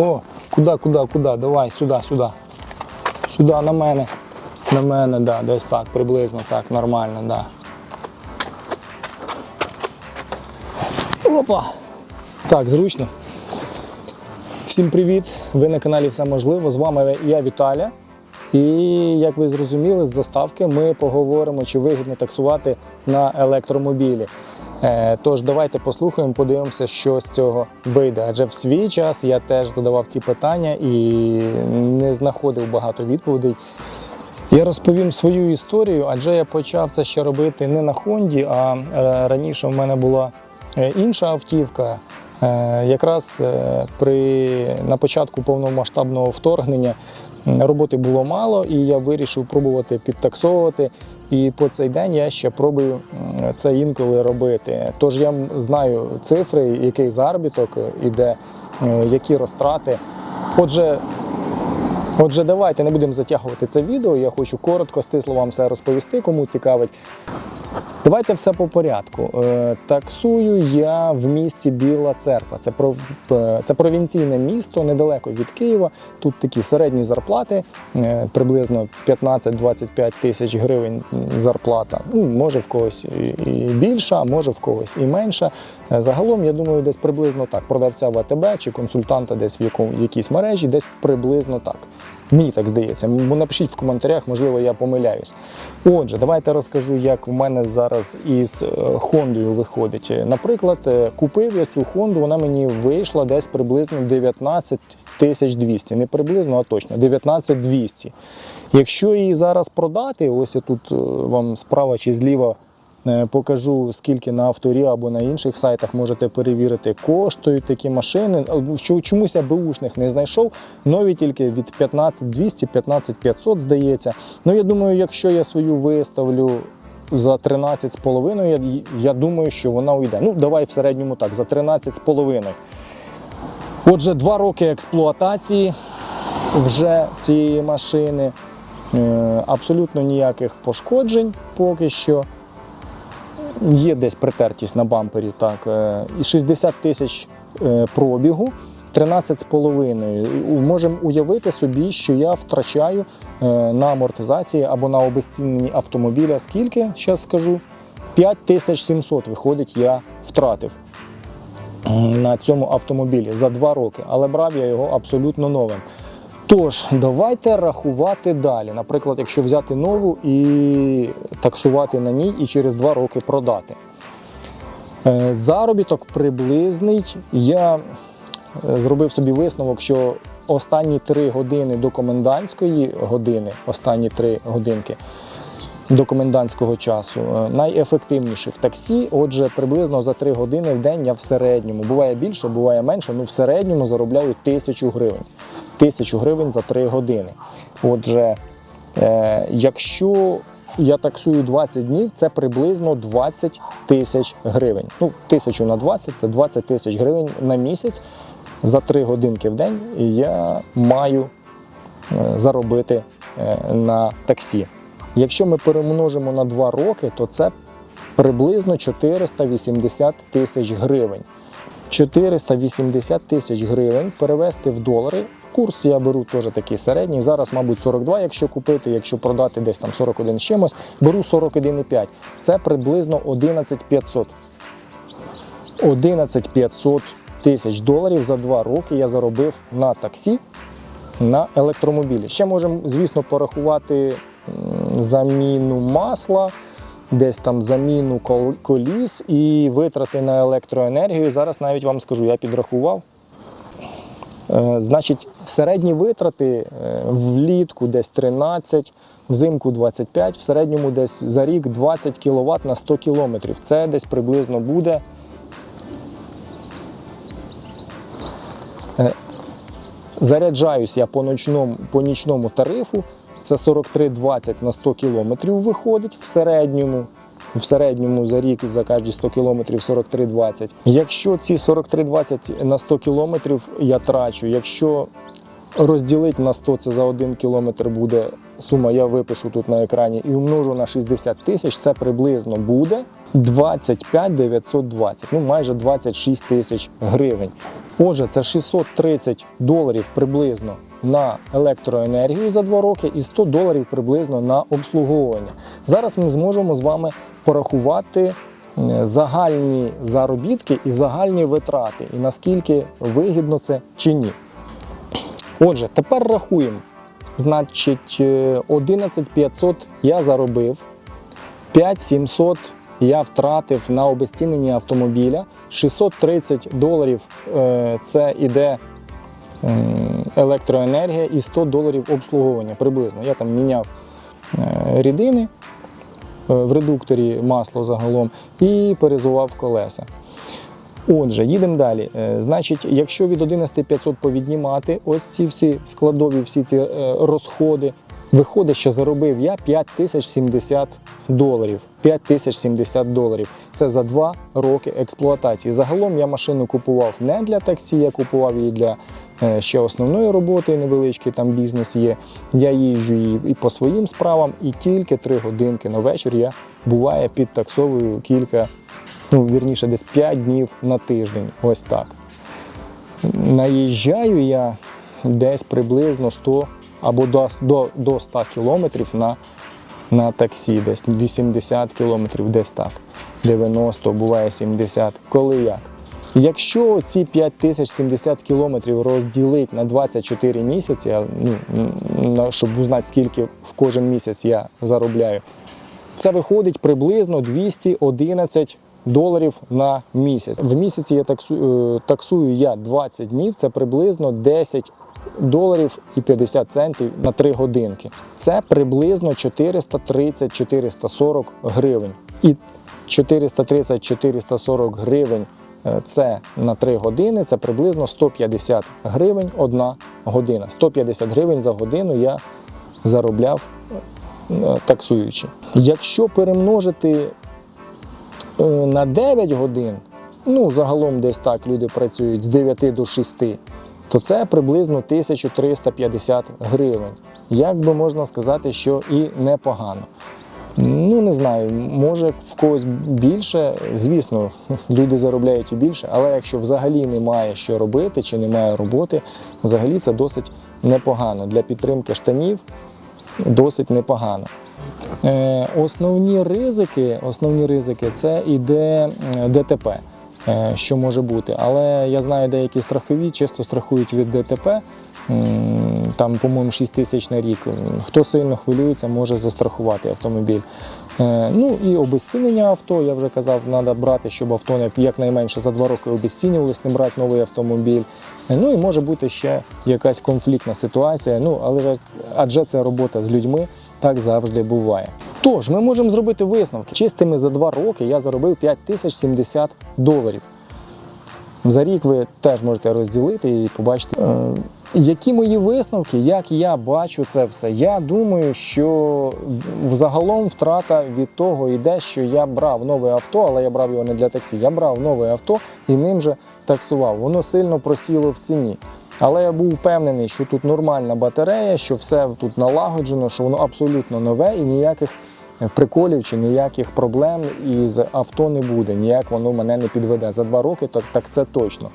Куди, куди, куди? Давай, сюди, сюди. Сюди, на мене. На мене, да, десь так, приблизно так, нормально, да. Опа! Так, зручно. Всім привіт! Ви на каналі Все можливо. З вами я Віталя. І як ви зрозуміли, з заставки ми поговоримо, чи вигідно таксувати на електромобілі. Е, Тож давайте послухаємо, подивимося, що з цього вийде. Адже в свій час я теж задавав ці питання і не знаходив багато відповідей. Я розповім свою історію, адже я почав це ще робити не на Хонді, а е, раніше в мене була е, інша автівка. Якраз при, на початку повномасштабного вторгнення роботи було мало, і я вирішив пробувати підтаксовувати. І по цей день я ще пробую це інколи робити. Тож я знаю цифри, який заробіток іде, е, які розтрати. Отже, Отже, давайте не будемо затягувати це відео. Я хочу коротко, стисло вам все розповісти, кому цікавить. Давайте все по порядку. Е, Таксую я в місті Біла Церква. Це, пров... е, це провінційне місто недалеко від Києва. Тут такі середні зарплати, е, приблизно 15-25 тисяч гривень зарплата. Ну, може в когось і- більша, може в когось і менша. Загалом, я думаю, десь приблизно так. Продавця в АТБ чи консультанта десь в якому, якійсь мережі, десь приблизно так. Мені так здається. Напишіть в коментарях, можливо, я помиляюсь. Отже, давайте розкажу, як в мене зараз із е, Хондою виходить. Наприклад, е, купив я цю Хонду, вона мені вийшла десь приблизно 19 200. Не приблизно, а точно 19 200. Якщо її зараз продати, ось я тут е, вам справа чи зліва Покажу, скільки на авторі або на інших сайтах можете перевірити, коштують такі машини. Е, Чомусь я беушних не знайшов. Нові тільки від 15200, 15500, здається. Ну я думаю, якщо я свою виставлю за 13,5, я, я думаю, що вона уйде. Ну, давай в середньому так, за 13,5. Отже, два роки експлуатації вже цієї машини. Е, Абсолютно ніяких пошкоджень поки що. Є десь притертість на бампері, так. е, І 60 тисяч е, пробігу, 13,5. Можемо уявити собі, що я втрачаю е, на амортизації або на обезціненні автомобіля. Скільки? Зараз скажу. 5700 виходить, я втратив на цьому автомобілі за два роки, але брав я його абсолютно новим. Тож, давайте рахувати далі. Наприклад, якщо взяти нову і таксувати на ній і через два роки продати. Е, Заробіток приблизний. Я е, зробив собі висновок, що останні три години до комендантської години, останні три годинки до комендантського часу, е, найефективніші в таксі. Отже, приблизно за 3 години в день я в середньому, буває більше, буває менше, ну в середньому заробляю тисячу гривень. Тисячу гривень за 3 години. Отже, е, якщо я таксую 20 днів, це приблизно 20 тисяч гривень. Ну, тисячу на 20 це 20 тисяч гривень на місяць за 3 годинки в день. Я маю е, заробити е, на таксі. Якщо ми перемножимо на 2 роки, то це приблизно 480 тисяч гривень. 480 тисяч гривень перевести в долари. Курс я беру теж такий середній. Зараз, мабуть, 42, якщо купити, якщо продати десь там 41 з чимось, беру 41,5. Це приблизно 11 500. 11 500 тисяч доларів за 2 роки я заробив на таксі на електромобілі. Ще можемо, звісно, порахувати заміну масла, десь там заміну коліс і витрати на електроенергію. Зараз навіть вам скажу, я підрахував. Е, Значить, середні витрати е, влітку десь 13, взимку 25, в середньому десь за рік 20 кВт на 100 км. Це десь приблизно буде Заряджаюсь я по ночному, по нічному тарифу. Це 43,20 на 100 кілометрів виходить в середньому. В середньому за рік за кожні 100 кілометрів 43,20. Якщо ці 43,20 на 100 кілометрів я трачу, якщо розділити на 100, це за 1 кілометр буде сума я випишу тут на екрані і умножу на 60 тисяч, це приблизно буде 25 920, ну майже 26 тисяч гривень. Отже, це 630 доларів приблизно на електроенергію за 2 роки і 100 доларів приблизно на обслуговування. Зараз ми зможемо з вами порахувати е, загальні заробітки і загальні витрати, і наскільки вигідно це чи ні. Отже, тепер рахуємо. Значить, е, 11 500 я заробив, 5 700 я втратив на обезцінення автомобіля, 630 доларів е, це іде електроенергія і 100 доларів обслуговування приблизно. Я там міняв е, рідини е, в редукторі масло загалом і перезував колеса. Отже, їдемо далі. Е, Значить, якщо від 11500 повіднімати ось ці всі складові, всі ці розходи, виходить, що заробив я 5070 доларів. 5070 доларів. Це за два роки експлуатації. Загалом я машину купував не для таксі, я купував її для ще основної роботи, невеличкий там бізнес є. Я їжджу і по своїм справам, і тільки три годинки на вечір я буває підтаксовую кілька ну, вірніше, десь 5 днів на тиждень. Ось так. Наїжджаю я десь приблизно 100 або до, до, до 100 кілометрів на, на таксі, десь 80 кілометрів, десь так. 90, буває 70. Коли як? Якщо ці 5070 кілометрів розділити на 24 місяці, ну, щоб узнати, скільки в кожен місяць я заробляю, це виходить приблизно 211 доларів на місяць. В місяці я таксую, е, таксую я 20 днів, це приблизно 10 доларів і 50 центів на 3 годинки. Це приблизно 430-440 гривень. І 430-440 гривень це на 3 години, це приблизно 150 гривень одна година. 150 гривень за годину я заробляв е, таксуючи. Якщо перемножити е, на 9 годин, ну загалом десь так люди працюють з 9 до 6, то це приблизно 1350 гривень. Як би можна сказати, що і непогано. Ну, не знаю, може в когось більше. Звісно, люди заробляють і більше, але якщо взагалі немає що робити чи немає роботи, взагалі це досить непогано. Для підтримки штанів досить непогано. Е, основні ризики, основні ризики це іде е, ДТП, е, що може бути. Але я знаю, деякі страхові чисто страхують від ДТП. Там, по-моєму, 6 тисяч на рік. Хто сильно хвилюється, може застрахувати автомобіль. Е, Ну і обезцінення авто, я вже казав, треба брати, щоб авто як- якнайменше за два роки обезцінювалось, не брати новий автомобіль. Е, Ну і може бути ще якась конфліктна ситуація. Ну, але адже це робота з людьми, так завжди буває. Тож, ми можемо зробити висновки. Чистими за два роки я заробив 5070 доларів. За рік ви теж можете розділити і побачити. Е, які мої висновки, як я бачу це все? Я думаю, що взагалом втрата від того йде, що я брав нове авто, але я брав його не для таксі. Я брав нове авто і ним же таксував. Воно сильно просіло в ціні. Але я був впевнений, що тут нормальна батарея, що все тут налагоджено, що воно абсолютно нове і ніяких приколів чи ніяких проблем із авто не буде. Ніяк воно мене не підведе. За два роки так, так це точно.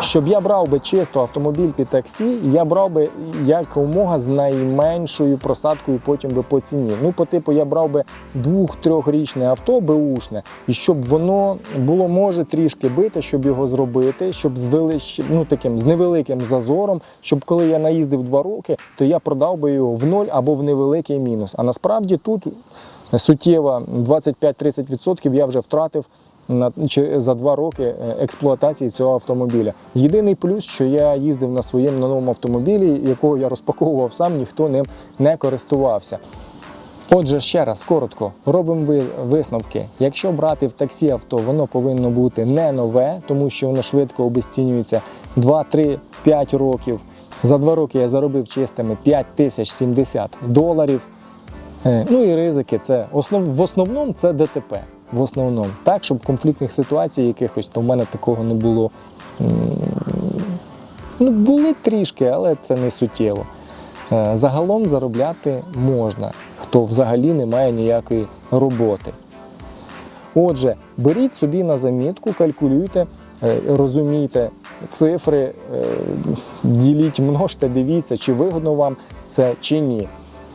Щоб я брав би чисто автомобіль під таксі, я брав би якомога з найменшою просадкою потім би по ціні. Ну, по типу, я брав би двох-трьохрічне авто беушне, і щоб воно було може трішки бити, щоб його зробити, щоб з велич... ну, таким з невеликим зазором, щоб коли я наїздив два роки, то я продав би його в ноль або в невеликий мінус. А насправді тут суттєво 25-30% я вже втратив за два роки е, експлуатації цього автомобіля. Єдиний плюс, що я їздив на своєму новому автомобілі, якого я розпаковував сам, ніхто ним не користувався. Отже, ще раз коротко робимо висновки. Якщо брати в таксі авто, воно повинно бути не нове, тому що воно швидко обезцінюється 2, 3, 5 років. За 2 роки я заробив чистими 5 тисяч 70 доларів. Е, Ну і ризики це основ, в основному це ДТП. В основному. Так, щоб конфліктних ситуацій якихось, то в мене такого не було. Ну, були трішки, але це не суттєво. Е, Загалом заробляти можна, хто взагалі не має ніякої роботи. Отже, беріть собі на замітку, калькулюйте, е, розумійте цифри, діліть, множте, дивіться, чи вигодно вам це чи ні.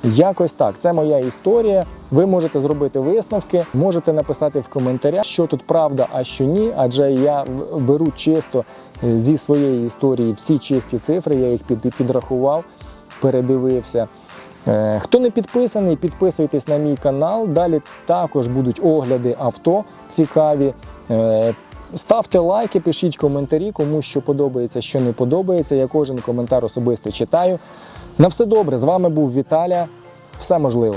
Якось так, це моя історія. Ви можете зробити висновки, можете написати в коментарях, що тут правда, а що ні. Адже я беру чисто е, зі своєї історії всі чисті цифри, я їх підрахував, передивився. Е, Хто не підписаний, підписуйтесь на мій канал. Далі також будуть огляди авто цікаві. Е, Ставте лайки, пишіть коментарі, кому що подобається, що не подобається. Я кожен коментар особисто читаю. На все добре. З вами був Віталя. Все можливо.